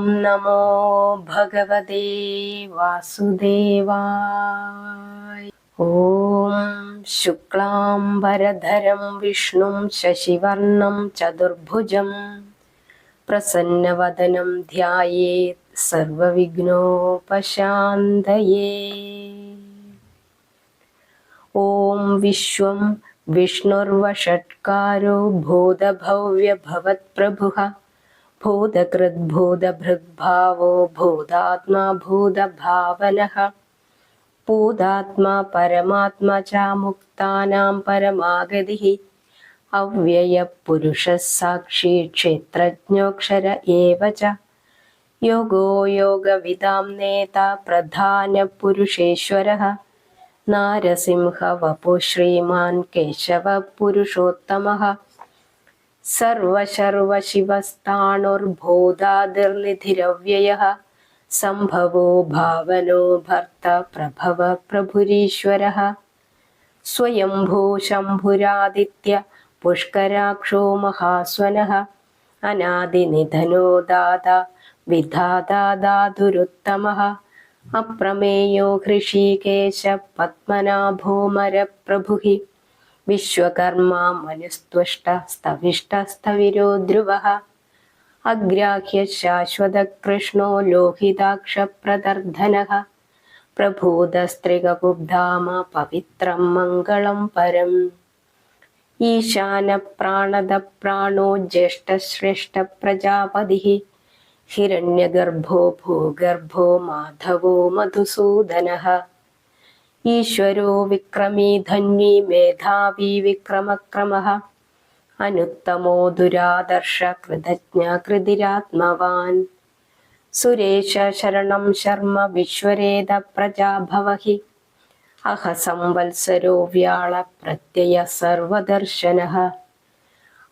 ഓം നമോ ഭഗവതേ വാസുദേവായ ഓം ശുക്ലാംബരധരം വിഷ്ണും ശശിവർണം ചതുർഭുജം പ്രസന്നവദനം ധ്യായേത് സർവവിഘ്നോപശാന്തയേ ഓം വിശ്വം വിഷ്ണുർവഷട്കാരോ ഭൂതഭവ്യഭവത്പ്രഭുഃ ഭൂതകൃദ്ഭൂതഭൃഗ്ഭാവോ ഭൂതാത്മാ ഭൂതഭാവനഃ ഭൂതാത്മാ പരമാത്മ ച മുക്താനാം പരമാഗതിः. അവ്യയപുരുഷः സാക്ഷി ക്ഷേത്രജ്ഞോക്ഷര ഏവ ച. യോഗോ യോഗവിദാം നേത പ്രധാനപുരുഷേശ്വരः. നാരസിംഹവപു ശ്രീമാൻ കേശവ सर्वशर्वशिवस्थाणुर्बोधादिर्निधिरव्ययः सम्भवो भावनो भर्ता प्रभव प्रभुरीश्वरः। स्वयम्भो शम्भुरादित्य पुष्कराक्षो महास्वनः। अनादिनिधनो दादा विधाता दातुरुत्तमः अप्रमेयो हृषीकेश पद्मनाभोमरप्रभुः। വിശ്വകർമാ മനുസ്ത്വഷ്ട സ്തവിഷ്ടസ്തവിരോ ധ്രുവ. അഗ്രാഹ്യ ശാശ്വതകൃഷ്ണോ ലോഹിതാക്ഷപ്രദർധനः പ്രഭൂതസ്ത്രികുബ്ധാമ പവിത്രം മംഗളം പരം. ഈശാന പ്രാണദ പ്രാണോ ജ്യേഷ്ഠശ്രേഷ്ഠ പ്രജാപതിः. ഹിരണ്യഗർഭോ ഭൂഗർഭോ മാധവോ മധുസൂദനः. ഈശ്വരോ വിക്രമീ ധന്വി മേധാവി വിക്രമക്രമ. അനുത്തമോ ദുരാദർശ കൃതജ്ഞ കൃതിരാത്മവാൻ. സുരേശ ശരണം ശർമ്മ വിശ്വരേത പ്രജാഭവഹി അഹ സംവത്സരോ വ്യാള പ്രത്യയ സർവദർശന.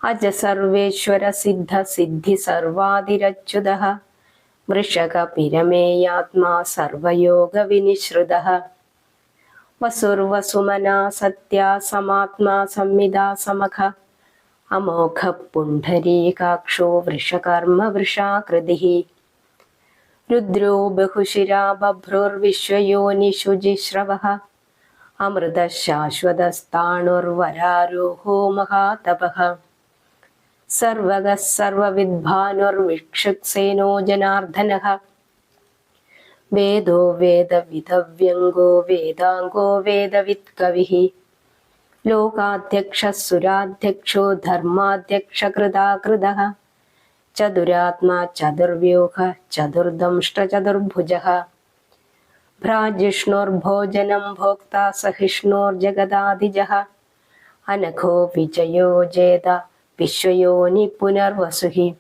അജ സർവേശ്വര സിദ്ധ സിദ്ധി സർവാതിരച്യുത. വൃഷക പിരമേയാത്മാ സർവയോഗ വിനിശ്രുതഃ. വസുർവസുമനാ സത്യ സമാത്മാ സംവിദാ സമഖ. അമോഘ പുണ്ഡരീകാക്ഷോ വൃഷകർമ്മ വൃഷാകൃതി. രുദ്രോ ബഹുശിരാ ബഭ്രുർവിശ്വയോനിഷുജിശ്രവः അമൃതശാശ്വതസ്ഥാണുർവരാരോഹോ മഹാതപः. സർവഗः സർവവിദ്ഭാനുർവിക്ഷുക്സേനോ ജനാർദ്ദനः. वेदो वेदविधव्यङ्गो वेद वेदवित्कविः। लोकाध्यक्षः, सुराध्यक्षो चुरात्मा चतुरात्मा, चतुर्व्यूहः चतुर्दंष्टचतुर्भुजः भ्राजिष्णोर्भोजनं भोक्ता सहिष्णोर्जगदाधिजः अनघो विजयो जेद, विश्वयोनि पुनर्वसुः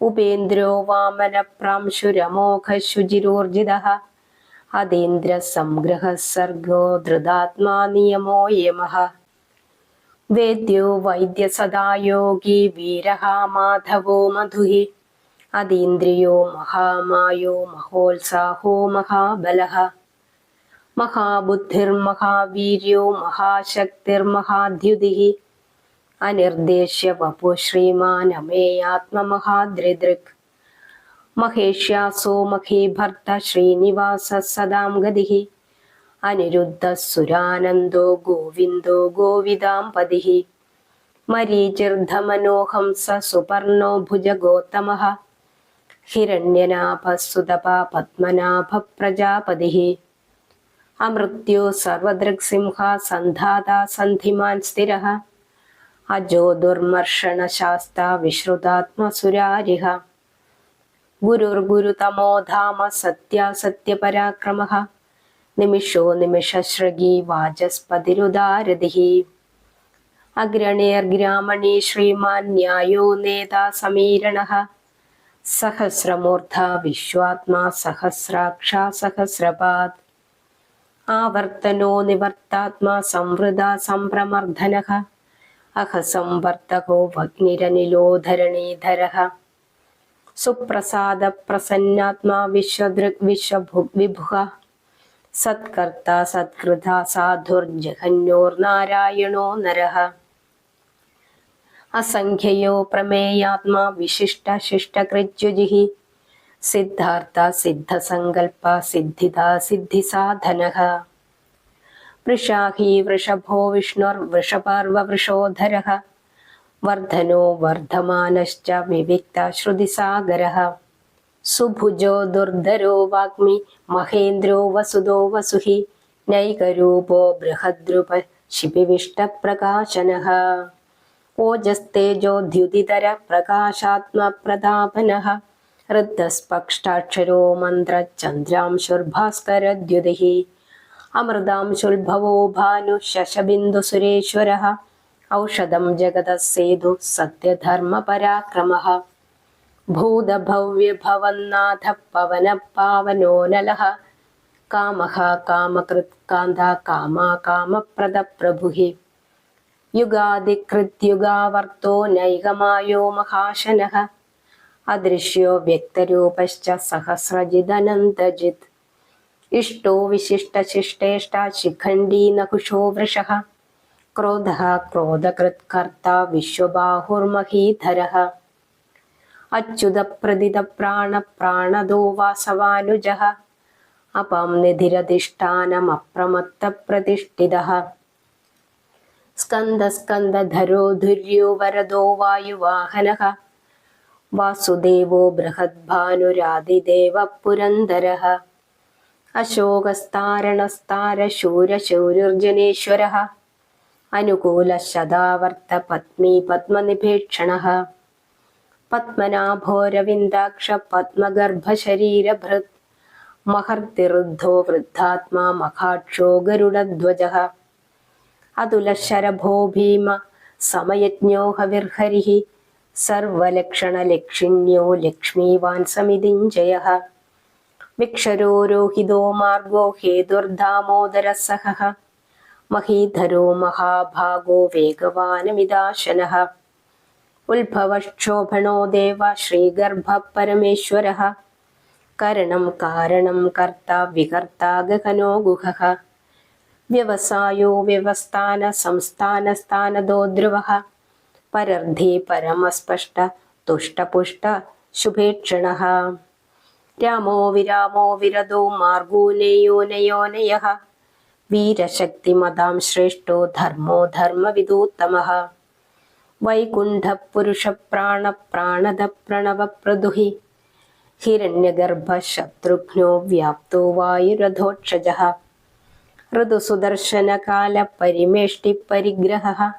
ഉപേന്ദ്രോ വാമനപ്രാംശുരമോഘശുചിരോർജിതः. അതീന്ദ്രസംഗ്രഹ സർഗോ ധൃതാത്മാ നിയമോ യമഃ. വേദ്യോ വൈദ്യസദാ യോഗി വീരഃ മാധവോ മധുഹി. അതീന്ദ്രിയോ മഹാമായോ മഹോത്സാഹോ മഹാബലഃ. മഹാബുദ്ധിർമഹാവീര്യോ മഹാശക്തിർമഹാദ്യുതിഃ. അനിർദ്ദേശ്യ വപു ശ്രീമാൻ അമേയാത്മമഹാദ്രിദൃക് മഹേഷ്യാസോ മഹീഭർത്ത ശ്രീനിവാസ സദാം ഗതി. അനിരുദ്ധ സുരാനന്ദോ ഗോവിന്ദോ ഗോവിദാംപതിഃ. മരീചിർധമനോഹംസ സുപർണോ ഭുജഗോത്തമഃ ഹിരണ്യനാഭസുതപ പത്മനാഭ പ്രജാപതി അമൃത്യോ സർവദൃക്സിംഹ സന്ധാത സന്ധിമാൻ സ്ഥിരഃ. अजो दुर्मर्षणशास्ता विश्रुतात्मसुरारिः गुरुर्गुरुतमो धाम सत्यासत्यपराक्रमः निमिषो निमिषश्रगी वाचस्पतिरुदारधिः। अग्रणेर्ग्रामणी श्रीमान् न्यायो नेता समीरणः। सहस्रमूर्धा विश्वात्मा सहस्राक्षा सहस्रपात्। आवर्तनो निवर्तात्मा संवृदा अह संवर्तको सुप्रसाद प्रसन्नात्मा विश्वदृक् विश्वभु विभुह सत्कर्ता सत्कृता साधुर्जघन्योर्नारायणो नरः। असंख्ययो प्रमेयात्मा विशिष्ट विशिष्टशिष्टकृत्युजिः सिद्धार्थ सिद्धसङ्कल्प सिद्धिदा सिद्धिसाधनः। वृषाही वृषभो विष्णुर्वृषपर्ववृषोधरः। वर्धनो वर्धमानश्च विविक्तश्रुतिसागरः सुभुजो दुर्धरो वाग्मि, महेन्द्रो वसुदो वसुहि, नैकरूपो बृहद्रुप शिपिविष्टप्रकाशनः ओजस्तेजोद्युदितरप्रकाशात्मप्रतापनः हृद्धस्पक्षाक्षरो मन्त्रचन्द्रांशुर्भास्करद्युतिः। അമൃതാംശുൽഭവോ ഭാനു ശശബിന്ദുസുരേശ്വരः ഔഷധം ജഗത സേതു സത്യധർമ്മപരാക്രമः. ഭൂതഭവ്യഭവന്നാഥ പവന പാവനോനല കാമः കാമകൃത് കാന്ത കാമാ കാമപ്രദ പ്രഭുഃ യുഗാദികൃത്യുഗാവർത്തോ നൈകമായോ മഹാശനഃ. അദൃശ്യോ വ്യക്തരൂപശ്ച സഹസ്രജിദനന്തജിത്. ഇഷ്ടോ വിശിഷ്ടശിഷ്ടേഷ്ട ശിഖണ്ഡീ നകുശോ വൃഷः क्रोधः ക്രോധകൃത് കർത്ത വിശ്വബാഹുർമഹീധരः അച്യുതപ്രതിത പ്രാണ പ്രാണദോ വാസവാനുജः അപം നിധിരധിഷ്ഠാനമപ്രമത്ത പ്രതിഷ്ഠിതः സ്കന്ദസ്കന്ദധരോ ധുര്യോ വരദോ അശോകസ്താരണസ്താരശൂരശൗര്യുർജനേശ്വരः. അനുകൂലശതാവർത്ത പത്മീ പത്മനിഭേക്ഷണः പത്മനാഭോരവിന്ദാക്ഷ പത്മഗർഭശരീരഭൃത് മഹർത്തിരുദ്ധോ വൃദ്ധാത്മാ മഹാക്ഷോ ഗരുഡധ്വജഃ. അതുലശരഭോ ഭീമ സമയജ്ഞോ സർവലക്ഷണലക്ഷിണ്യോ ലക്ഷ്മീവാൻ സമിതിഞ്ജയः. विक्षरोरोहितो मार्गो हेतुर्धामोदरः सहः। महीधरो महाभागो वेगवानमिदाशनः। उल्भवक्षोभणो देव श्रीगर्भः परमेश्वरः करणं कारणं कर्ता विकर्ता गगनो गुहः। व्यवसायो व्यवस्थानसंस्थानस्थानदो ध्रुवः। परर्धि परमस्पष्ट, तुष्टपुष्ट, शुभेक्षणः। രാമോ വിരാമോ വിരതോ മാർഗൂനയോ നയോനയഃ വീരശക്തിമതാം ശ്രേഷ്ഠോ ധർമ്മോ ധർമ്മവിദൂത്തമ വൈകുണ്ഠപുരുഷപ്രാണപ്രാണദ പ്രണവപ്രദുഹി ഹിരണ്യഗർഭശത്രുഘ്നോ വ്യാപ്തോ വായുരഥോക്ഷജ. ഋതുസുദർശനകാലപരിമേഷ്ടിപരിഗ്രഹ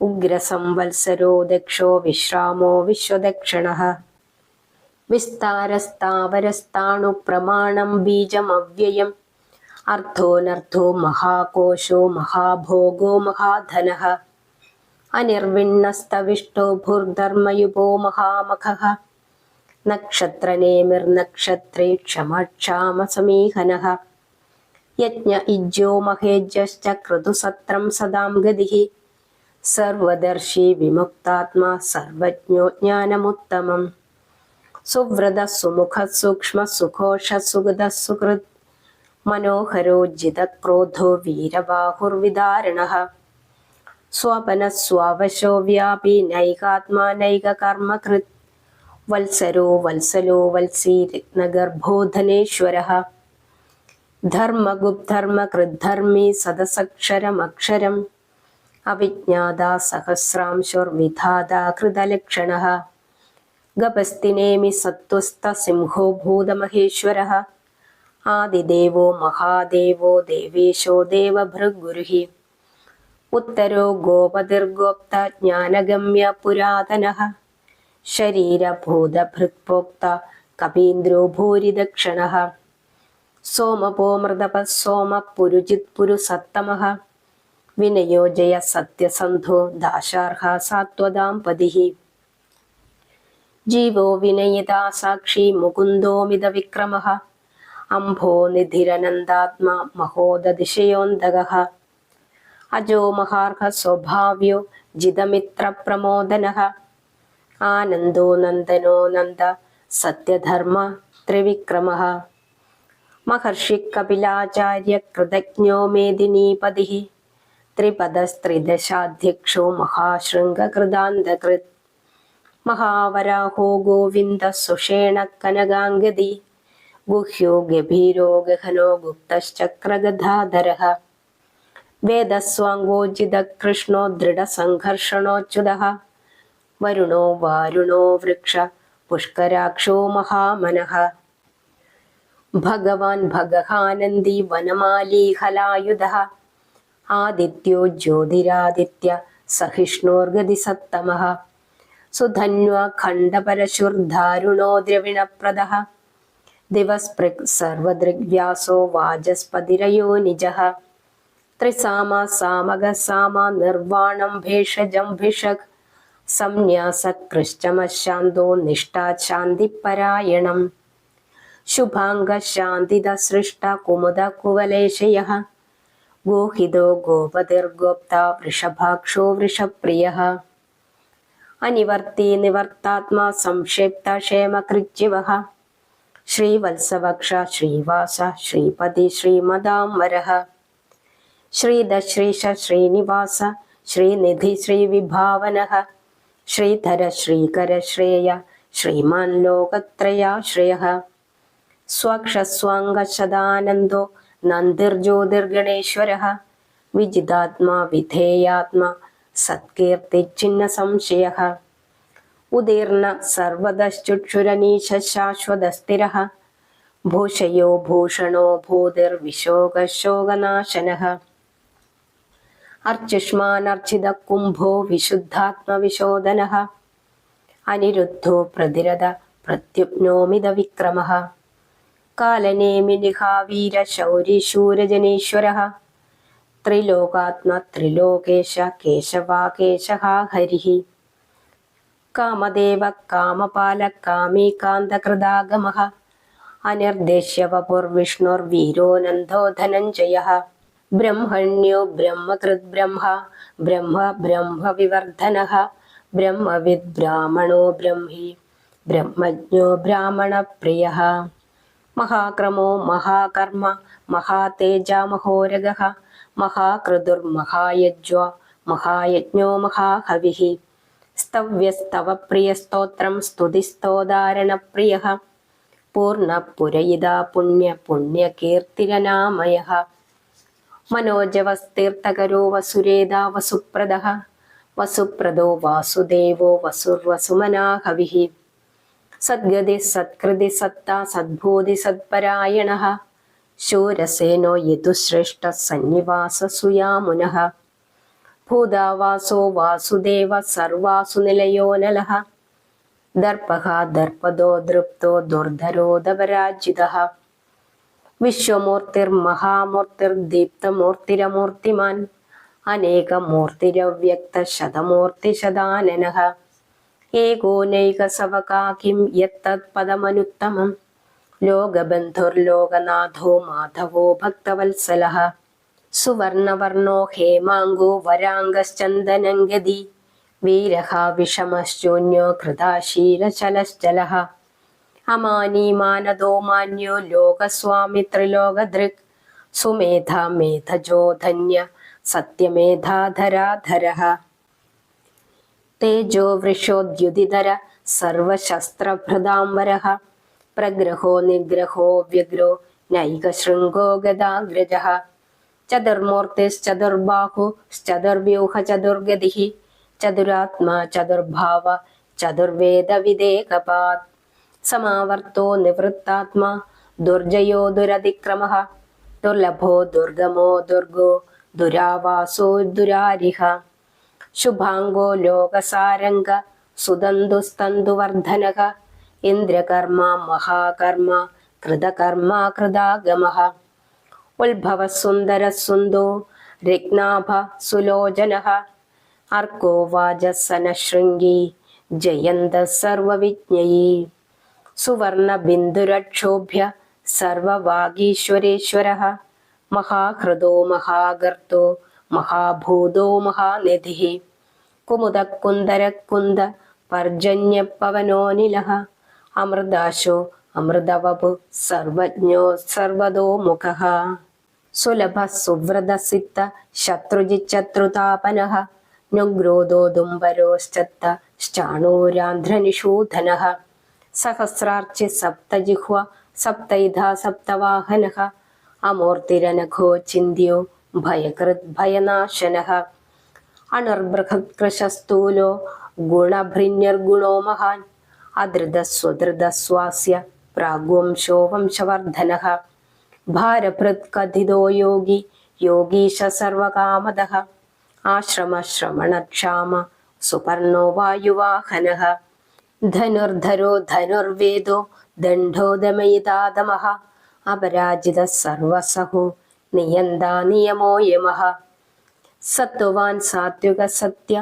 ഉഗ്രസംവത്സരോ ദക്ഷോ വിശ്രാമോ വിശ്വദക്ഷണഃ. വിസ്താരസ്ഥാവരസ്ഥാണു പ്രമാണം ബീജമവ്യയം. അർത്ഥോനർത്ഥോ മഹാകോശോ മഹാഭോഗോ മഹാധന. അനിർവിണ്ണസ്തവിഷ്ടോ ഭൂർധർമ്മയുപോ മഹാമഖ. നക്ഷത്രനേമിർനക്ഷത്രേ ക്ഷമക്ഷാമസമീഹന. യജ്ഞ ഇജ്ജോ മഹേജ്യശ്ച ക്രതുസത്രം സദാം ഗതി. സർവദർശി വിമുക്താത്മാ സർവജ്ഞോ ജ്ഞാനമുത്തമം. സുവ്രത സുമുഖ സൂക്ഷ്മ സുഘോഷ സുഗത സുഹൃത് മനോഹരോജ്ജിത ക്രോധോ വീരബാഹുർവിദാരണഃ സ്വപന സ്വാവശോ വ്യാപി നൈകാത്മാ നൈക കർമ്മകൃത് വത്സരോ വത്സലോ വത്സീ രത്നഗർഭോധനേശ്വരഃ ധർമ്മഗുപ്ധർമ്മകൃദ്ധർമ്മി സദസക്ഷരമക്ഷരം അവിജ്ഞാത സഹസ്രാംശുർവിധാതാ കൃതലക്ഷണഃ ഗപസ്തിനേമി സത്വസ്ഥ സിംഹോ ഭൂതമഹേശ്വര. ആദിദേവോ മഹാദേവോ ദേവേശോ ദേവഭൃഗുരുഹി. ഉത്തരോ ഗോപതിർഗോപ്ത ജ്ഞാനഗമ്യ പുരാതന. ശരീരഭൂതഭൃക്പോക്ത കപീന്ദ്രോ ഭൂരിദക്ഷണഃ. സോമപോ മൃതപ സോമ പുരുജിത് പുരുസത്തമഃ. വിനയോ വിനയോജയ സത്യസന്ധോ ദാശാർഹ സാത്വതാം പതിഃ जीवो विनयिता साक्षी मुकुन्दोमिदविक्रमः। अम्भो निधिरनन्दात्मा महोददिशयोन्दगः अजो महार्घः स्वभाव्यो जिदमित्रप्रमोदनः आनन्दो नन्दनो नन्द सत्यधर्म त्रिविक्रमः। महर्षिकपिलाचार्यकृतज्ञो मेदिनीपतिः। त्रिपदस्त्रिदशाध्यक्षो महाशृङ्गकृदान्तकृत्। മഹാവരാഹോ ഗോവിന്ദ സുഷേണ കനകാംഗതി. ഗുഹ്യോ ഗഭീരോ ഗഹനോ ഗുപ്തശ്ചക്രഗധാധര വേദസ്വാങ്കോജിത കൃഷ്ണോ ദൃഢസംഘർഷണോച്യുത. വരുണോ വാരുണോ വൃക്ഷ പുഷ്കരാക്ഷോ മഹാമനഃ. ഭഗവാൻ ഭഗഹാനന്ദി വനമാലീഹലായുധ. ആദിത്യോ ജ്യോതിരാദിത്യ സഹിഷ്ണോർഗതി സത്തമഃ. സുധന്വ ഖണ്ഡപരശുർധാരുണോ ദ്രവിണപ്രദ? ദിവസ്പൃക് സർവദൃഗ്വ്യാസോ വാചസ്പതിരയോ നിജ? ത്രിസാമ സാമക സാമ നിർവാണം ഭേഷജം ഭിഷക്? സംന്യാസകൃശ്ചമശാന്തോ നിഷ്ഠാശാന്തിപരായണം ശുഭാംഗശാന്തിദ സൃഷ്ട കുമുദ കുവലേശയ? ഗോഹിതോ ഗോപതിർഗോപ്ത വൃഷഭാക്ഷോ വൃഷപ്രിയ? അനിവർത്തി നിവർത്താത്മാ സംക്ഷിപ്ത ക്ഷേമകൃച്ചിവ ശ്രീവത്സവക്ഷ ശ്രീവാസ ശ്രീപതി ശ്രീമദാംബര ശ്രീദശ്രീശ ശ്രീനിവാസ ശ്രീനിധി ശ്രീവിഭാവന ശ്രീധര ശ്രീകര ശ്രേയ ശ്രീമാൻ ലോകത്രയാശ്രയ സ്വക്ഷസ്വാംഗശദാനന്ദോ നന്ദിർജ്യോതിർഗണേശ്വര വിജിതാത്മാ വിധേയാത്മാ സത്കീർത്തിച്ഛിന്ന സംശയ. ഉദീർണ സർവതശ്ചുക്ഷുരനീശ ശാശ്വതസ്ഥിര ഭൂഷയോ ഭൂഷണോ ഭൂതിർവിശോകശോകനാശന. അർച്ചുഷ്മാനർച്ചിത കുംഭോ വിശുദ്ധാത്മവിശോധന. അനിരുദ്ധോ പ്രതിരത പ്രത്യുപ്നോമിത വിക്രമ. കാലനേമിനിഹാവീര ശൗരിശൂരജനീശ്വര ത്രിലോകാത്മ ത്രിലോകേശ കേശവാകേശ ഹരി കാമദേവ കാമപാല കാമീകാന്തകൃതാഗമ അനിർദ്ദേശ്യ വപുർവിഷ്ണുർവീരോനന്ദോ ധനഞ്ജയ ബ്രഹ്മണ്യോ ബ്രഹ്മകൃത് ബ്രഹ്മ ബ്രഹ്മ ബ്രഹ്മവിവർദ്ധന ബ്രഹ്മവിദ് ബ്രാഹ്മണോ ബ്രഹ്മി ബ്രഹ്മജ്ഞോ ബ്രാഹ്മണപ്രിയ മഹാക്രമോ മഹാകർമ്മ മഹാതേജ മഹോരഗ മഹാകൃതുർമഹായജ്വ മഹായജ്ഞോ മഹാഹവി സ്തവ്യസ്തവ പ്രിയസ്തോത്രം സ്തുതിസ്തോദാരണപ്രിയ. പൂർണപുരയിതാ പുണ്യ പുണ്യകീർത്തിരനാമയ. മനോജവസ്തീർത്ഥകരോ വസുരേതാ വസുപ്രദ. വസുപ്രദോ വാസുദേവോ വസുർവസുമനാഹവി. സദ്ഗതി സത്കൃതി സത്താ സദ്ഭൂതി സത്പരായണ. ശൂരസേനോ യതുശ്രേഷ്ഠ സന്നിവാസ സുയാമുന ഭൂതാവാസോ വാസുദേവ സർവാസു നിലയോ നലഃ ദർപ്പഃ ദർപ്പദോ ദൃപ്തോ ദുർധരോധപരാജിത വിശ്വമൂർത്തിർമഹാമൂർത്തിർദീപ്തമൂർത്തിരമൂർത്തിമാൻ അനേകമൂർത്തിരവ്യക്ത ശതമൂർത്തിശതാനന ഏകോനൈകസവകാകിം യത്തത് പദമനുത്തമം ലോകബന്ധുർലോകനാഥോ മാധവോ ഭക്തവത്സല സുവർണവർണോ ഹേമാങ്കോ വരാംഗശ്ചന്ദനംഗതി വീരഹ വിഷമശൂന്യോ കൃതാശീലചലശ്ചല അമാനീമാനദോ മാന്യോ ലോകസ്വാമി ത്രിലോകദൃക് സുമേധ മേധജോധന്യ സത്യമേധാധരാധര തേജോ വൃഷോദ്യുതിധര സർവശസ്ത്രഭൃതാംബര प्रग्रहो, निग्रहो, व्यग्रो नैकशृङ्गो गदाग्रजः। चतुर्मूर्तिश्चतुर्बाहुश्चतुर्व्यूह चतुर्गतिः चतुरात्मा, चतुर्भाव चतुर्वेदविदेकपात् समावर्तो निवृत्तात्मा, दुर्जयो दुरतिक्रमः। दुर्लभो दुर्गमो दुर्गो, दुरावासो दुरारिह। शुभाङ्गो लोकसारङ्ग, सुदन्तुस्तन्तुवर्धनः। ഇന്ദ്രകർമ്മ മഹാകർമ്മ കൃതകർമ്മ കൃതാഗമ ഉത്ഭവ സുന്ദര സുന്ദോ രത്നാഭ സുലോചന അർക്കോ വാജസന ശൃംഗി ജയന്ത സർവവിജ്ഞയി സുവർണ ബിന്ദുരക്ഷോഭ്യ സർവവാഗീശ്വരേശ്വര മഹാഹൃദോ മഹാഗർത്തോ മഹാഭൂതോ മഹാനിധി കുമുദക്കുന്ദരക്കുന്ദ പർജന്യപവനോനില അമൃതാശോ అమృదాశు అమృతవపు సర్వజ్ఞో సర్వదోముఖ సులభ సువ్రత సిద్ధ శత్రుజిచ్చత్రుతాపన నుగ్రోధో దుంబరోశ్చత్త శ్చాణూరాంధ్రనిషూధన సహస్రార్చి సప్తజిహ్వ సప్తైధా సప్తవాహన అమూర్తిరనఘో చింద్యో భయకృత్ భయనాశన అణర్బృహత్కృశస్థూలో గుణభృన్యర్గుణో మహాన్ പ്രാഗ്വംശോ വംശവർദ്ധനഃ ഭാരഭൃത് കഥിതോ യോഗി യോഗീശ सर्वकामदः ആശ്രമശ്രമണക്ഷാമ സുപർണോ വായുവാഹനഃ. ധനുർധരോ ധനുർവേദോ ദണ്ഡോ ദമയിതാതമഃ അപരാജിത സർവസഹോ നിയന്താ നിയമോ യമഃ. സത്വവാൻ സാത്വിക സത്യ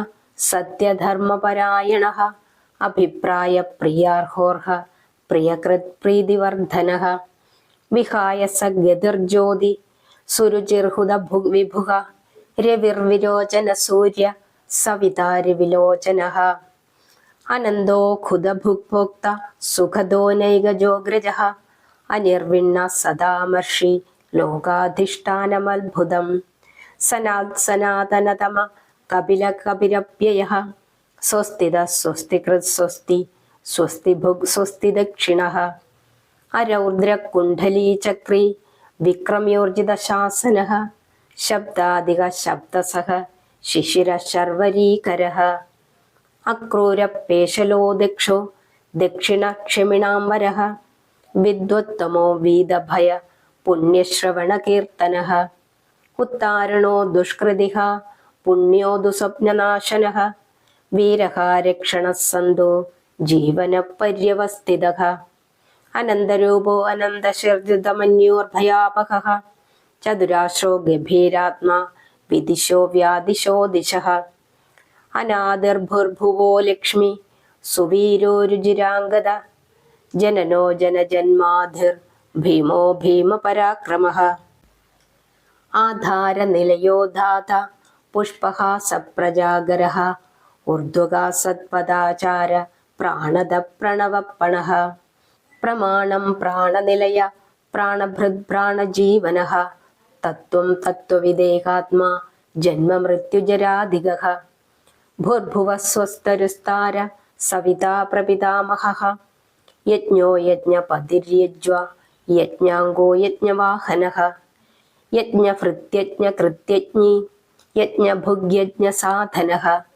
अभिप्रायप्रियार्होर्ह प्रियकृत्प्रीतिवर्धनः विहाय स गतिर्ज्योति सुरुचिर्हुदभुग् विभुः रविर्विलोचनसूर्य सवितारिविलोचनः अनन्दो खुदभुक्भोक्त सुखदो नैगजोग्रजः अनिर्विण्णः सदामर्षि लोकाधिष्ठानमद्भुतं सनात् सनातनतम कपिलकपिरप्ययः स्वस्तिदा स्वस्तिकृत स्वस्ति स्वस्तिभुग् स्वस्तिदक्षिणः अरौद्रकुण्डलीचक्री विक्रम्योर्जितशासनः शब्दादिकः शब्दसः शिशिरशर्वरीकरः। अक्रूरपेशलो दक्षो दक्षिणक्षमिणाम्बरः, विद्वत्तमो वीदभय पुण्यश्रवणकीर्तनः। उत्तारणो दुष्कृतिः पुण्यो दुःस्वप्ननाशनः ദക്ഷോ ജീവനപര്യവസ്ഥിത. അനന്തരൂപോ അനന്തശർജിതമന്യോർഭയാപക ചതുരാശ്രോ ഗഭീരാത്മാ വിദിശോ വ്യാദിശോ ദിശ. അനാദിർഭുർഭുവോ ലക്ഷ്മി സുവീരോരുചിരാംഗത ജനനോ ജനജന്മാധിർ ഭീമോ ഭീമപരാക്രമ. ആധാരനിലയോ പുഷ്പഃ സപ്രജാഗരഃ ഊർധ്വകാ സത്പദാചാര പ്രാണദ പ്രണവപ്പണഃ പ്രമാണം പ്രാണനിലയ പ്രാണഭൃത് പ്രാണജീവനഃ തത്വം തത്വവിദേഹാത്മാ ജന്മമൃത്യുജരാധികഃ. ഭൂർഭുവ സ്വസ്തരുസ്താര സവിതാ പ്രപിതാമഹഃ. യജ്ഞോ യജ്ഞപതിര്യജ്വ യജ്ഞാംഗോ യജ്ഞവാഹനഃ. യജ്ഞഭൃത്യജ്ഞകൃത്യജ്ഞി യജ്ഞഭുഗ്യജ്ഞസാധനഃ.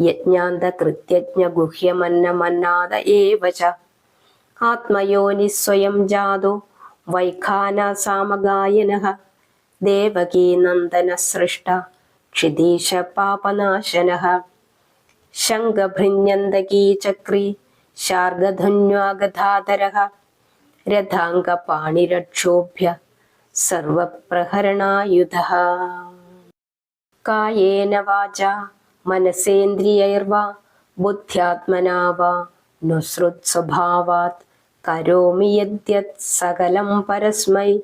യജ്ഞാന്തകൃത്യജ്ഞഗുഹ്യമന്നമന്നാദ ഏവ ഏവച. ആത്മയോനി സ്വയം ജാതോ വൈഖാനസാമഗായനഃ ദേവകീനന്ദനസൃഷ്ട ക്ഷിതീശ പാപനാശന. ശംഖഭൃന്യന്തകീ ചക്രീ ശാർഗധന്വാഗധാധരഃ രഥാംഗപാണിരക്ഷോഭ്യ സർവപ്രഹരണായുധ. കായേന വാച. മനസേന്ദ്രിയൈർവാ ബുദ്ധ്യാത്മനാ വാ നുസൃത്സ്വഭാവാത്. കരോമി യദ്യത് സകലം പരസ്മൈ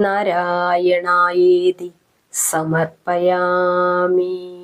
നാരായണായേതി സമർപ്പയാമി.